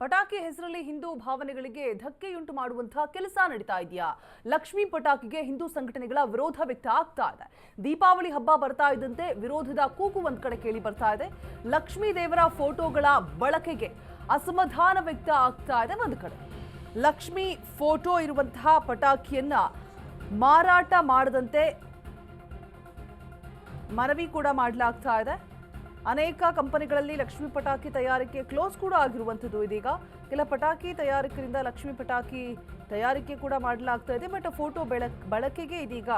ಪಟಾಕಿ ಹೆಸರಲ್ಲಿ ಹಿಂದೂ ಭಾವನೆಗಳಿಗೆ ಧಕ್ಕೆಯುಂಟು ಮಾಡುವಂತಹ ಕೆಲಸ ನಡೀತಾ ಇದೆಯಾ? ಲಕ್ಷ್ಮೀ ಪಟಾಕಿಗೆ ಹಿಂದೂ ಸಂಘಟನೆಗಳ ವಿರೋಧ ವ್ಯಕ್ತ ಆಗ್ತಾ ಇದೆ. ದೀಪಾವಳಿ ಹಬ್ಬ ಬರ್ತಾ ಇದ್ದಂತೆ ವಿರೋಧದ ಕೂಗು ಒಂದ್ ಕಡೆ ಕೇಳಿ ಬರ್ತಾ ಇದೆ. ಲಕ್ಷ್ಮೀ ದೇವರ ಫೋಟೋಗಳ ಬಳಕೆಗೆ ಅಸಮಾಧಾನ ವ್ಯಕ್ತ ಆಗ್ತಾ ಇದೆ ಒಂದು ಕಡೆ. ಲಕ್ಷ್ಮಿ ಫೋಟೋ ಇರುವಂತಹ ಪಟಾಕಿಯನ್ನ ಮಾರಾಟ ಮಾಡದಂತೆ ಮನವಿ ಕೂಡ ಮಾಡಲಾಗ್ತಾ ಇದೆ. ಅನೇಕ ಕಂಪನಿಗಳಲ್ಲಿ ಲಕ್ಷ್ಮಿ ಪಟಾಕಿ ತಯಾರಿಕೆ ಕ್ಲೋಸ್ ಕೂಡ ಆಗಿರುವಂಥದ್ದು. ಇದೀಗ ಕೆಲ ಪಟಾಕಿ ತಯಾರಕರಿಂದ ಲಕ್ಷ್ಮಿ ಪಟಾಕಿ ತಯಾರಿಕೆ ಕೂಡ ಮಾಡಲಾಗ್ತಾ ಇದೆ. ಬಟ್ ಫೋಟೋ ಬೆಳಕ್ ಬಳಕೆಗೆ ಇದೀಗ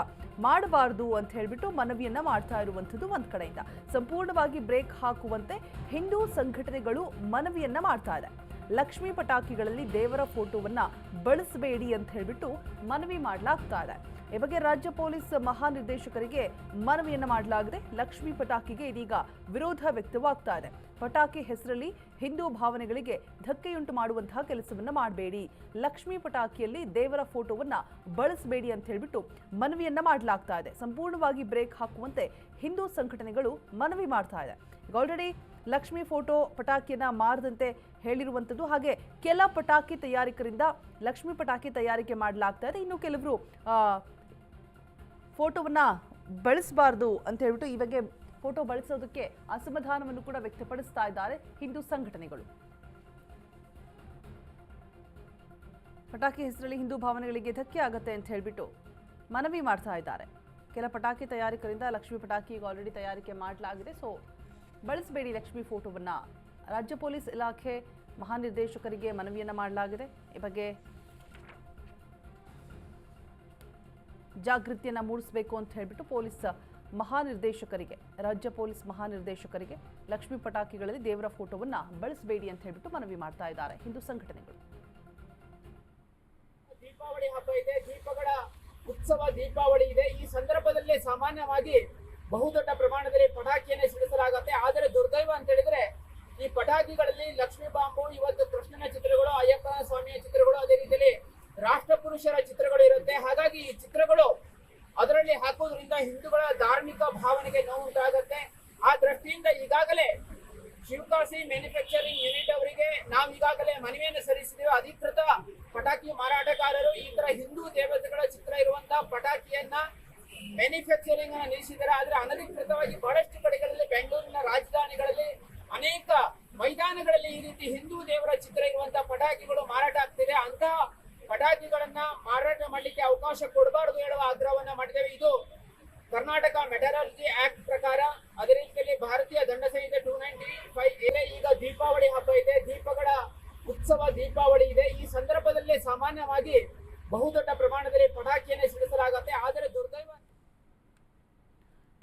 ಮಾಡಬಾರ್ದು ಅಂತ ಹೇಳಿಬಿಟ್ಟು ಮನವಿಯನ್ನ ಮಾಡ್ತಾ ಇರುವಂಥದ್ದು ಒಂದು ಕಡೆಯಿಂದ. ಸಂಪೂರ್ಣವಾಗಿ ಬ್ರೇಕ್ ಹಾಕುವಂತೆ ಹಿಂದೂ ಸಂಘಟನೆಗಳು ಮನವಿಯನ್ನ ಮಾಡ್ತಾ ಇದೆ ಲಕ್ಷ್ಮಿ ಪಟಾಕಿಗಳಲ್ಲಿ ದೇವರ ಫೋಟೋವನ್ನ ಬಳಸಬೇಡಿ ಅಂತ ಹೇಳಿಬಿಟ್ಟು ಮನವಿ ಮಾಡಲಾಗ್ತಾ ಇದೆ. ಈ ಬಗ್ಗೆ ರಾಜ್ಯ ಪೊಲೀಸ್ ಮಹಾನಿರ್ದೇಶಕರಿಗೆ ಮನವಿಯನ್ನು ಮಾಡಲಾಗಿದೆ. ಲಕ್ಷ್ಮಿ ಪಟಾಕಿಗೆ ಇದೀಗ ವಿರೋಧ ವ್ಯಕ್ತವಾಗ್ತಾ ಇದೆ. ಪಟಾಕಿ ಹೆಸರಲ್ಲಿ ಹಿಂದೂ ಭಾವನೆಗಳಿಗೆ ಧಕ್ಕೆಯುಂಟು ಮಾಡುವಂತಹ ಕೆಲಸವನ್ನ ಮಾಡಬೇಡಿ. ಲಕ್ಷ್ಮಿ ಪಟಾಕಿಯಲ್ಲಿ ದೇವರ ಫೋಟೋವನ್ನ ಬಳಸಬೇಡಿ ಅಂತ ಹೇಳಿಬಿಟ್ಟು ಮನವಿಯನ್ನ ಮಾಡಲಾಗ್ತಾ ಇದೆ. ಸಂಪೂರ್ಣವಾಗಿ ಬ್ರೇಕ್ ಹಾಕುವಂತೆ ಹಿಂದೂ ಸಂಘಟನೆಗಳು ಮನವಿ ಮಾಡ್ತಾ ಇದೆ. ಆಲ್ರೆಡಿ ಲಕ್ಷ್ಮಿ ಫೋಟೋ ಪಟಾಕಿಯನ್ನ ಮಾರದಂತೆ ಹೇಳಿರುವಂಥದ್ದು ಹಾಗೆ ಕೆಲ ಪಟಾಕಿ ತಯಾರಿಕರಿಂದ ಲಕ್ಷ್ಮಿ ಪಟಾಕಿ ತಯಾರಿಕೆ ಮಾಡಲಾಗ್ತಾ ಇದೆ. ಇನ್ನು ಕೆಲವರು ಫೋಟೋವನ್ನ ಬಳಸಬಾರ್ದು ಅಂತ ಹೇಳ್ಬಿಟ್ಟು ಈ ಫೋಟೋ ಬಳಸೋದಕ್ಕೆ ಅಸಮಾಧಾನವನ್ನು ಕೂಡ ವ್ಯಕ್ತಪಡಿಸ್ತಾ ಇದ್ದಾರೆ ಹಿಂದೂ ಸಂಘಟನೆಗಳು. ಪಟಾಕಿ ಹೆಸರಲ್ಲಿ ಹಿಂದೂ ಭಾವನೆಗಳಿಗೆ ಧಕ್ಕೆ ಆಗುತ್ತೆ ಅಂತ ಹೇಳ್ಬಿಟ್ಟು ಮನವಿ ಮಾಡ್ತಾ ಇದ್ದಾರೆ. ಕೆಲ ಪಟಾಕಿ ತಯಾರಿಕರಿಂದ ಲಕ್ಷ್ಮಿ ಪಟಾಕಿ ಈಗ ಆಲ್ರೆಡಿ ತಯಾರಿಕೆ ಮಾಡಲಾಗಿದೆ. ಸೊ ಬಳಸಬೇಡಿ ಲಕ್ಷ್ಮಿ ಫೋಟೋವನ್ನು. ರಾಜ್ಯ ಪೊಲೀಸ್ ಇಲಾಖೆ ಮಹಾನಿರ್ದೇಶಕರಿಗೆ ಮನವಿಯನ್ನು ಮಾಡಲಾಗಿದೆ. ಈ ಬಗ್ಗೆ ಜಾಗೃತಿಯನ್ನು ಮೂಡಿಸಬೇಕು ಅಂತ ಹೇಳಿಬಿಟ್ಟು ಪೊಲೀಸ್ ಮಹಾನಿರ್ದೇಶಕರಿಗೆ, ರಾಜ್ಯ ಪೊಲೀಸ್ ಮಹಾನಿರ್ದೇಶಕರಿಗೆ ಲಕ್ಷ್ಮಿ ಪಟಾಕಿಗಳಲ್ಲಿ ದೇವರ ಫೋಟೋವನ್ನು ಬಳಸಬೇಡಿ ಅಂತ ಹೇಳಿಬಿಟ್ಟು ಮನವಿ ಮಾಡ್ತಾ ಇದ್ದಾರೆ ಹಿಂದೂ ಸಂಘಟನೆಗಳು. ದೀಪಾವಳಿ ಹಬ್ಬ ಇದೆ, ದೀಪಗಳ ಉತ್ಸವ ದೀಪಾವಳಿ ಇದೆ. ಈ ಸಂದರ್ಭದಲ್ಲಿ ಸಾಮಾನ್ಯವಾಗಿ ಬಹುದೊಡ್ಡ ಪ್ರಮಾಣದಲ್ಲಿ ಪಟಾಕಿಯನ್ನೇ ಸಿಡಿಸಲಾಗುತ್ತೆ. ಆದರೆ ದುರ್ದೈವ ಅಂತ ಹೇಳಿದ್ರೆ ಈ ಪಟಾಕಿಗಳಲ್ಲಿ ಲಕ್ಷ್ಮೀ ಬಾಂಬು, ಇವತ್ತು ಕೃಷ್ಣನ ಚಿತ್ರಗಳು ಅಯ್ಯಪ್ಪನ ಸ್ವಾಮಿಯ ಚಿತ್ರಗಳು ಅದೇ ರೀತಿಯಲ್ಲಿ ರಾಷ್ಟ್ರಪುರುಷರ ಚಿತ್ರಗಳು ಇರುತ್ತೆ. ಹಾಗಾಗಿ ಈ ಚಿತ್ರಗಳು ಅದರಲ್ಲಿ ಹಾಕೋದ್ರಿಂದ ಹಿಂದೂಗಳ ಧಾರ್ಮಿಕ ಭಾವನೆಗೆ ನೋವುಂಟಾಗುತ್ತೆ ಆ ದೃಷ್ಟಿಯಿಂದ ಈಗಾಗಲೇ ಶಿವಕಾಶಿ ಮ್ಯಾನುಫ್ಯಾಕ್ಚರಿಂಗ್ ಯೂನಿಟ್ ಅವರಿಗೆ ನಾವು ಈಗಾಗಲೇ ಮನವಿಯನ್ನು ಸಲ್ಲಿಸಿದ್ದೇವೆ ಅಧಿಕೃತ ಪಟಾಕಿ ಮಾರಾಟಗಾರರು ಈ ತರ ಹಿಂದೂ ದೇವತೆಗಳ ಚಿತ್ರ ಇರುವಂತಹ ಪಟಾಕಿಯನ್ನ ಮ್ಯಾನುಫ್ಯಾಕ್ಚರಿಂಗ್ ಅನ್ನು ನಿಲ್ಲಿಸಿದ್ದಾರೆ. ಆದ್ರೆ ಅನಧಿಕೃತವಾಗಿ ಬಹಳಷ್ಟು ಕಡೆಗಳಲ್ಲಿ ಬೆಂಗಳೂರಿನ ರಾಜಧಾನಿಗಳಲ್ಲಿ ಅನೇಕ ಮೈದಾನಗಳಲ್ಲಿ ಈ ರೀತಿ ಹಿಂದೂ ದೇವರ ಚಿತ್ರ ಇರುವಂತಹ ಪಟಾಕಿಗಳು ಮಾರಾಟ ಆಗ್ತಿದೆ. ಅಂತಹ ಪಟಾಕಿಗಳನ್ನ ಮಾರಾಟ ಮಾಡಲಿಕ್ಕೆ ಅವಕಾಶ ಕೊಡಬಾರದು ಹೇಳುವ ಆಗ್ರಹವನ್ನ ಮಾಡಿದ್ದೇವೆ. ಇದು ಕರ್ನಾಟಕ ಮೆಟರಾಲಜಿ ಆಕ್ಟ್ ಪ್ರಕಾರ ಅದೇ ರೀತಿಯಲ್ಲಿ ಭಾರತೀಯ ದಂಡ ಸಂಹಿತೆ ಟೂ ನೈಂಟಿ ಫೈವ್ ಈಗ ದೀಪಾವಳಿ ಹಬ್ಬ ಇದೆ. ದೀಪಗಳ ಉತ್ಸವ ದೀಪಾವಳಿ ಇದೆ. ಈ ಸಂದರ್ಭದಲ್ಲಿ ಸಾಮಾನ್ಯವಾಗಿ ಬಹುದೊಡ್ಡ ಪ್ರಮಾಣದಲ್ಲಿ ಪಟಾಕಿಯನ್ನೇ ಸಿಡಿಸಲಾಗುತ್ತೆ. ಆದರೆ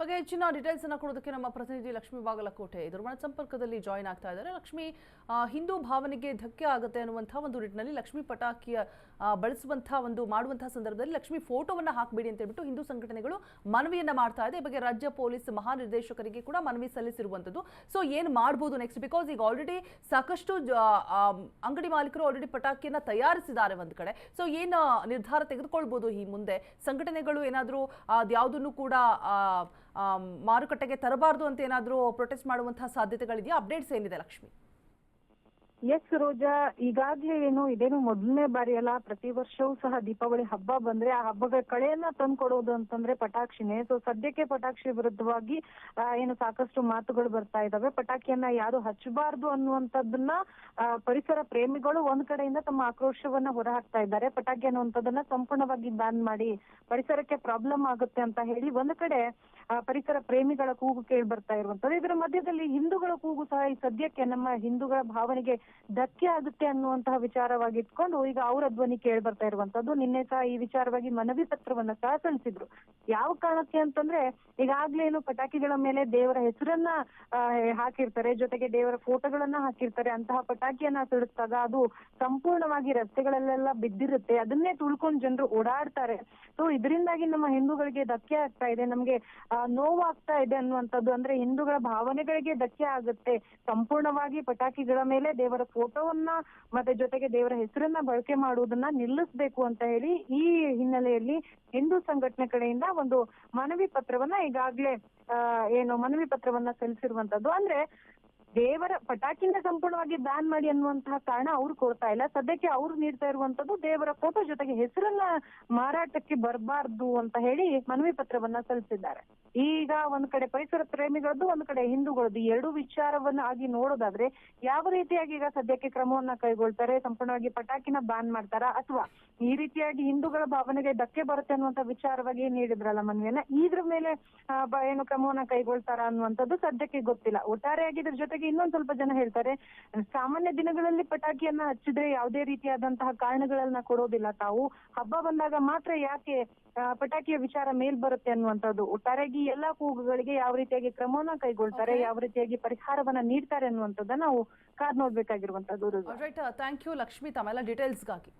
ಬಗ್ಗೆ ಹೆಚ್ಚಿನ ಡೀಟೇಲ್ಸ್ ಅನ್ನ ಕೊಡೋದಕ್ಕೆ ನಮ್ಮ ಪ್ರತಿನಿಧಿ ಲಕ್ಷ್ಮಿ ಬಾಗಲಕೋಟೆ ದುರ್ಮಣ ಸಂಪರ್ಕದಲ್ಲಿ ಜಾಯಿನ್ ಆಗ್ತಾ ಇದ್ದಾರೆ. ಲಕ್ಷ್ಮಿ ಹಿಂದೂ ಭಾವನೆಗೆ ಧಕ್ಕೆ ಆಗುತ್ತೆ ಅನ್ನುವಂತಹ ಒಂದು ನಿಟ್ಟಿನಲ್ಲಿ ಲಕ್ಷ್ಮಿ ಪಟಾಕಿಯ ಬಳಸುವಂತಹ ಒಂದು ಮಾಡುವಂತಹ ಸಂದರ್ಭದಲ್ಲಿ ಲಕ್ಷ್ಮಿ ಫೋಟೋವನ್ನ ಹಾಕಬೇಡಿ ಅಂತ ಹೇಳ್ಬಿಟ್ಟು ಹಿಂದೂ ಸಂಘಟನೆಗಳು ಮನವಿಯನ್ನ ಮಾಡ್ತಾ ಇದೆ. ಈ ಬಗ್ಗೆ ರಾಜ್ಯ ಪೊಲೀಸ್ ಮಹಾನಿರ್ದೇಶಕರಿಗೆ ಕೂಡ ಮನವಿ ಸಲ್ಲಿಸಿರುವಂತದ್ದು ಸೊ ಏನ್ ಮಾಡ್ಬೋದು ನೆಕ್ಸ್ಟ್ ಬಿಕಾಸ್ ಈಗ ಆಲ್ರೆಡಿ ಸಾಕಷ್ಟು ಅಂಗಡಿ ಮಾಲೀಕರು ಆಲ್ರೆಡಿ ಪಟಾಕಿಯನ್ನ ತಯಾರಿಸಿದ್ದಾರೆ ಒಂದು ಕಡೆ. ಸೊ ಏನು ನಿರ್ಧಾರ ತೆಗೆದುಕೊಳ್ಬೋದು ಈ ಮುಂದೆ? ಸಂಘಟನೆಗಳು ಏನಾದರೂ, ಅದ್ಯಾವುದನ್ನು ಕೂಡ ಮಾರುಕಟ್ಟೆಗೆ ತರಬಾರದು ಅಂತ ಏನಾದರೂ ಪ್ರೊಟೆಸ್ಟ್ ಮಾಡುವಂತಹ ಸಾಧ್ಯತೆಗಳಿದೆಯಾ? ಅಪ್ಡೇಟ್ಸ್ ಏನಿದೆ ಲಕ್ಷ್ಮಿ? ಎಸ್ ರೋಜಾ ಈಗಾಗ್ಲೇ ಏನು ಇದೇನು ಮೊದಲನೇ ಬಾರಿ ಅಲ್ಲ ಪ್ರತಿ ವರ್ಷವೂ ಸಹ ದೀಪಾವಳಿ ಹಬ್ಬ ಬಂದ್ರೆ ಆ ಹಬ್ಬದ ಕಳೆಯನ್ನ ತಂದ್ಕೊಡೋದು ಅಂತಂದ್ರೆ ಪಟಾಕ್ಷಿನೇ ಸೊ ಸದ್ಯಕ್ಕೆ ಪಟಾಕ್ಷಿ ವಿರುದ್ಧವಾಗಿ ಏನು ಸಾಕಷ್ಟು ಮಾತುಗಳು ಬರ್ತಾ ಇದಾವೆ. ಪಟಾಕಿಯನ್ನ ಯಾರು ಹಚ್ಚಬಾರ್ದು ಅನ್ನುವಂಥದ್ದನ್ನ ಪರಿಸರ ಪ್ರೇಮಿಗಳು ಒಂದ್ ಕಡೆಯಿಂದ ತಮ್ಮ ಆಕ್ರೋಶವನ್ನ ಹೊರಹಾಕ್ತಾ ಇದ್ದಾರೆ. ಪಟಾಕಿ ಅನ್ನುವಂಥದ್ದನ್ನ ಸಂಪೂರ್ಣವಾಗಿ ಬ್ಯಾನ್ ಮಾಡಿ ಪರಿಸರಕ್ಕೆ ಪ್ರಾಬ್ಲಮ್ ಆಗುತ್ತೆ ಅಂತ ಹೇಳಿ ಒಂದ್ ಕಡೆ ಪರಿಸರ ಪ್ರೇಮಿಗಳ ಕೂಗು ಕೇಳಿ ಬರ್ತಾ ಇರುವಂತದ್ದು ಇದರ ಮಧ್ಯದಲ್ಲಿ ಹಿಂದೂಗಳ ಕೂಗು ಸಹ ಈ ಸದ್ಯಕ್ಕೆ ನಮ್ಮ ಹಿಂದೂಗಳ ಭಾವನೆಗೆ ಧಕ್ಕೆ ಆಗುತ್ತೆ ಅನ್ನುವಂತಹ ವಿಚಾರವಾಗಿ ಇಟ್ಕೊಂಡು ಈಗ ಅವರ ಧ್ವನಿ ಕೇಳಿ ಬರ್ತಾ ಇರುವಂತದ್ದು ನಿನ್ನೆ ಸಹ ಈ ವಿಚಾರವಾಗಿ ಮನವಿ ಪತ್ರವನ್ನ ಸಹ ಸಲ್ಲಿಸಿದ್ರು. ಯಾವ ಕಾರಣಕ್ಕೆ ಅಂತಂದ್ರೆ ಈಗಾಗ್ಲೇ ಏನು ಪಟಾಕಿಗಳ ಮೇಲೆ ದೇವರ ಹೆಸರನ್ನ ಹಾಕಿರ್ತಾರೆ. ಜೊತೆಗೆ ದೇವರ ಫೋಟೋಗಳನ್ನ ಹಾಕಿರ್ತಾರೆ. ಅಂತಹ ಪಟಾಕಿಯನ್ನ ಸಿಡಿಸಿದಾಗ ಅದು ಸಂಪೂರ್ಣವಾಗಿ ರಸ್ತೆಗಳಲ್ಲೆಲ್ಲ ಬಿದ್ದಿರುತ್ತೆ. ಅದನ್ನೇ ತುಳ್ಕೊಂಡು ಜನರು ಓಡಾಡ್ತಾರೆ. ಸೊ ಇದರಿಂದಾಗಿ ನಮ್ಮ ಹಿಂದೂಗಳಿಗೆ ಧಕ್ಕೆ ಆಗ್ತಾ ಇದೆ. ನಮ್ಗೆ ನೋವಾಗ್ತಾ ಇದೆ ಅನ್ನುವಂಥದ್ದು ಅಂದ್ರೆ ಹಿಂದೂಗಳ ಭಾವನೆಗಳಿಗೆ ಧಕ್ಕೆ ಆಗುತ್ತೆ. ಸಂಪೂರ್ಣವಾಗಿ ಪಟಾಕಿಗಳ ಮೇಲೆ ದೇವರ ಫೋಟೋವನ್ನ ಮತ್ತೆ ಜೊತೆಗೆ ದೇವರ ಹೆಸರನ್ನ ಬಳಕೆ ಮಾಡುವುದನ್ನ ನಿಲ್ಲಿಸಬೇಕು ಅಂತ ಹೇಳಿ ಈ ಹಿನ್ನೆಲೆಯಲ್ಲಿ ಹಿಂದೂ ಸಂಘಟನೆ ಕಡೆಯಿಂದ ಒಂದು ಮನವಿ ಪತ್ರವನ್ನ ಈಗಾಗ್ಲೇ ಏನು ಮನವಿ ಪತ್ರವನ್ನ ಸಲ್ಲಿಸಿರುವಂತದ್ದು ಅಂದ್ರೆ ದೇವರ ಪಟಾಕಿನ ಸಂಪೂರ್ಣವಾಗಿ ಬ್ಯಾನ್ ಮಾಡಿ ಅನ್ನುವಂತಹ ಕಾರಣ ಅವ್ರು ಕೊಡ್ತಾ ಇಲ್ಲ. ಸದ್ಯಕ್ಕೆ ಅವ್ರು ನೀಡ್ತಾ ಇರುವಂತದ್ದು ದೇವರ ಫೋಟೋ ಜೊತೆಗೆ ಹೆಸರನ್ನ ಮಾರಾಟಕ್ಕೆ ಬರಬಾರ್ದು ಅಂತ ಹೇಳಿ ಮನವಿ ಪತ್ರವನ್ನ ಸಲ್ಲಿಸಿದ್ದಾರೆ. ಈಗ ಒಂದ್ ಕಡೆ ಪರಿಸರ ಪ್ರೇಮಿಗಳದ್ದು, ಒಂದ್ ಕಡೆ ಹಿಂದೂಗಳದ್ದು. ಎರಡು ವಿಚಾರವನ್ನ ಆಗಿ ನೋಡೋದಾದ್ರೆ ಯಾವ ರೀತಿಯಾಗಿ ಈಗ ಸದ್ಯಕ್ಕೆ ಕ್ರಮವನ್ನ ಕೈಗೊಳ್ತಾರೆ? ಸಂಪೂರ್ಣವಾಗಿ ಪಟಾಕಿನ ಬ್ಯಾನ್ ಮಾಡ್ತಾರಾ? ಅಥವಾ ಈ ರೀತಿಯಾಗಿ ಹಿಂದೂಗಳ ಭಾವನೆಗೆ ಧಕ್ಕೆ ಬರುತ್ತೆ ಅನ್ನುವಂತ ವಿಚಾರವಾಗಿ ನೀಡಿದ್ರಲ್ಲ ಮನವಿಯನ್ನ? ಇದ್ರ ಮೇಲೆ ಏನು ಕ್ರಮವನ್ನ ಕೈಗೊಳ್ತಾರ ಅನ್ನುವಂಥದ್ದು ಸದ್ಯಕ್ಕೆ ಗೊತ್ತಿಲ್ಲ. ಒಟ್ಟಾರೆಯಾಗಿ ಇದ್ರ ಜೊತೆಗೆ ಇನ್ನೊಂದ್ ಸ್ವಲ್ಪ ಜನ ಹೇಳ್ತಾರೆ ಸಾಮಾನ್ಯ ದಿನಗಳಲ್ಲಿ ಪಟಾಕಿಯನ್ನ ಹಚ್ಚಿದ್ರೆ ಯಾವುದೇ ರೀತಿಯಾದಂತಹ ಕಾರಣಗಳನ್ನ ಕೊಡೋದಿಲ್ಲ ತಾವು ಹಬ್ಬ ಬಂದಾಗ ಮಾತ್ರ ಯಾಕೆ ಪಟಾಕಿಯ ವಿಚಾರ ಮೇಲ್ ಬರುತ್ತೆ ಅನ್ನುವಂಥದ್ದು ಒಟ್ಟಾರೆಯಾಗಿ ಎಲ್ಲಾ ಕೂಗುಗಳಿಗೆ ಯಾವ ರೀತಿಯಾಗಿ ಕ್ರಮವನ್ನ ಕೈಗೊಳ್ತಾರೆ. ಯಾವ ರೀತಿಯಾಗಿ ಪರಿಹಾರವನ್ನ ನೀಡ್ತಾರೆ ಅನ್ನುವಂಥದ್ದನ್ನ ನಾವು ಕಾದ್ ನೋಡ್ಬೇಕಾಗಿರುವಂತದ್ದು. ಥ್ಯಾಂಕ್ ಯು ಲಕ್ಷ್ಮಿ ತಮ್ಮೆಲ್ಲ ಡೀಟೇಲ್ಸ್ಗಾಗಿ